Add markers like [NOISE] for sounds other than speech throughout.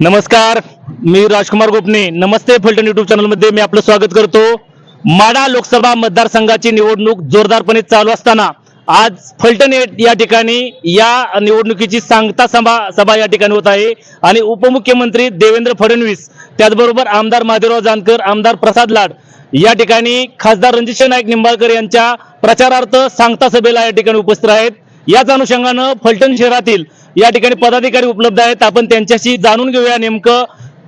नमस्कार मी राजकुमार गोपने. नमस्ते फलटण युट्यूब चॅनलमध्ये मी आपलं स्वागत करतो. माडा लोकसभा मतदारसंघाची निवडणूक जोरदारपणे चालू असताना आज फलटण या ठिकाणी या निवडणुकीची सांगता सभा सभा या ठिकाणी होत आहे. आणि उपमुख्यमंत्री देवेंद्र फडणवीस त्याचबरोबर आमदार महादेवराव जानकर आमदार प्रसाद लाड या ठिकाणी खासदार रणजित नाईक निंबाळकर यांच्या प्रचारार्थ सांगता सभेला या ठिकाणी उपस्थित आहेत. याच अनुषंगानं फलटण शहरातील या ठिकाणी पदाधिकारी उपलब्ध आहेत. आपण त्यांच्याशी जाणून घेऊया नेमकं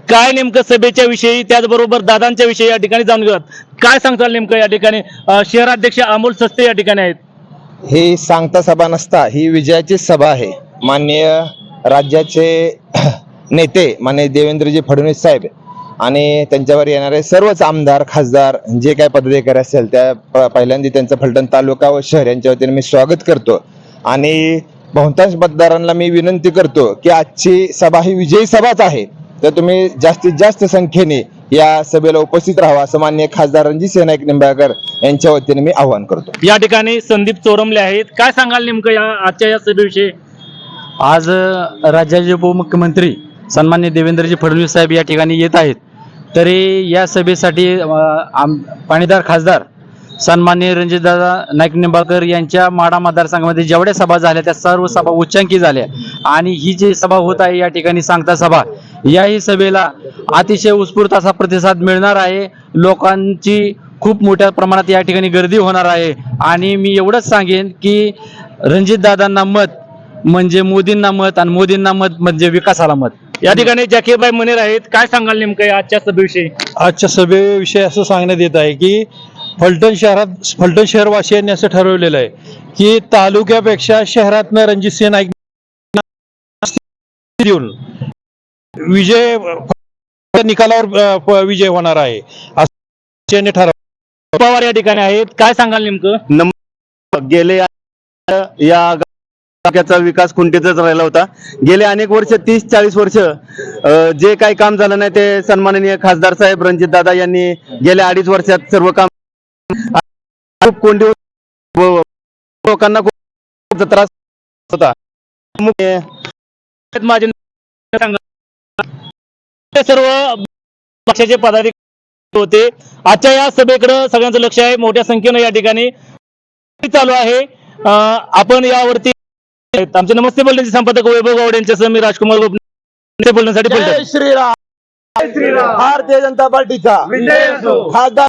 काय नेमकं सभेच्या विषयी त्याचबरोबर दादांच्या विषयी या ठिकाणी जाणून घेऊयात. काय सांगताल नेमकं या ठिकाणी? शहराध्यक्ष अमोल सस्ते या ठिकाणी आहेत. ही सांगता सभा नसता ही विजयाची सभा आहे. माननीय राज्याचे [CLEARS THROAT] नेते माननीय देवेंद्रजी फडणवीस साहेब आणि त्यांच्यावर येणारे सर्वच आमदार खासदार जे काय पदाधिकारी असेल त्या प- पहिल्यांदा त्यांचं फलटण तालुका व शहर यांच्या वतीने मी स्वागत करतो. आणि बहुतांश मतदारांना मी विनंती करतो की आजची सभा ही विजयी सभाच आहे. तर तुम्ही जास्तीत जास्त संख्येने या सभेला उपस्थित राहावा असं माननीय खासदार रणजित नाईक निंबाळकर यांच्या वतीने मी आवाहन करतो. या ठिकाणी संदीप चोरमले आहेत. काय सांगाल नेमकं या आजच्या या सभेविषयी? आज राज्याचे उपमुख्यमंत्री सन्मान्य देवेंद्रजी फडणवीस साहेब या ठिकाणी येत आहेत. तरी या सभेसाठी आम पाणीदार खासदार सन्मान्य रणजितदादा नाईक निंबाळकर यांच्या माडा मतदारसंघामध्ये जेवढ्या सभा झाल्या त्या सर्व सभा उच्चांकी झाल्या. आणि ही जी सभा होत आहे या ठिकाणी सांगता सभा याही सभेला अतिशय उत्स्फूर्त असा प्रतिसाद मिळणार आहे. लोकांची खूप मोठ्या प्रमाणात या ठिकाणी गर्दी होणार आहे. आणि मी एवढंच सांगेन की रणजितदादांना मत म्हणजे मोदींना मत आणि मोदींना मत म्हणजे विकासाला मत. या ठिकाणी जाकीरबाई मनेर आहेत. काय सांगाल नेमकं आजच्या सभेविषयी? आजच्या सभेविषयी असं सांगण्यात येत आहे की फलटण शहरात फलटण शहरवासियांनी असं ठरवलेलं आहे की तालुक्यापेक्षा शहरातनं रणजितसिंह नाईक देऊन विजय निकालावर विजय होणार आहे. असं ठरव पवार या ठिकाणी आहेत. काय सांगाल नेमकं? गेले या तालुक्याचा विकास खुंटीतच राहिला होता. गेले अनेक वर्ष तीस चाळीस वर्ष जे काही काम झालं नाही ते सन्माननीय खासदार साहेब रणजित दादा यांनी गेल्या अडीच वर्षात सर्व काम खूप कोंडी लोकांना खूप त्रास होता. माझे सर्व पक्षाचे पदाधिकारी होते. आजच्या या सभेकडे सगळ्यांचं लक्ष आहे. मोठ्या संख्येनं या ठिकाणी चालू आहे. आपण यावरती आमचे नमस्ते बोलण्याचे संपादक वैभव गावडे यांच्यासह मी राजकुमार गोपने बोलण्यासाठी बोलतो श्रीराम. भारतीय जनता पार्टीचा. खासदार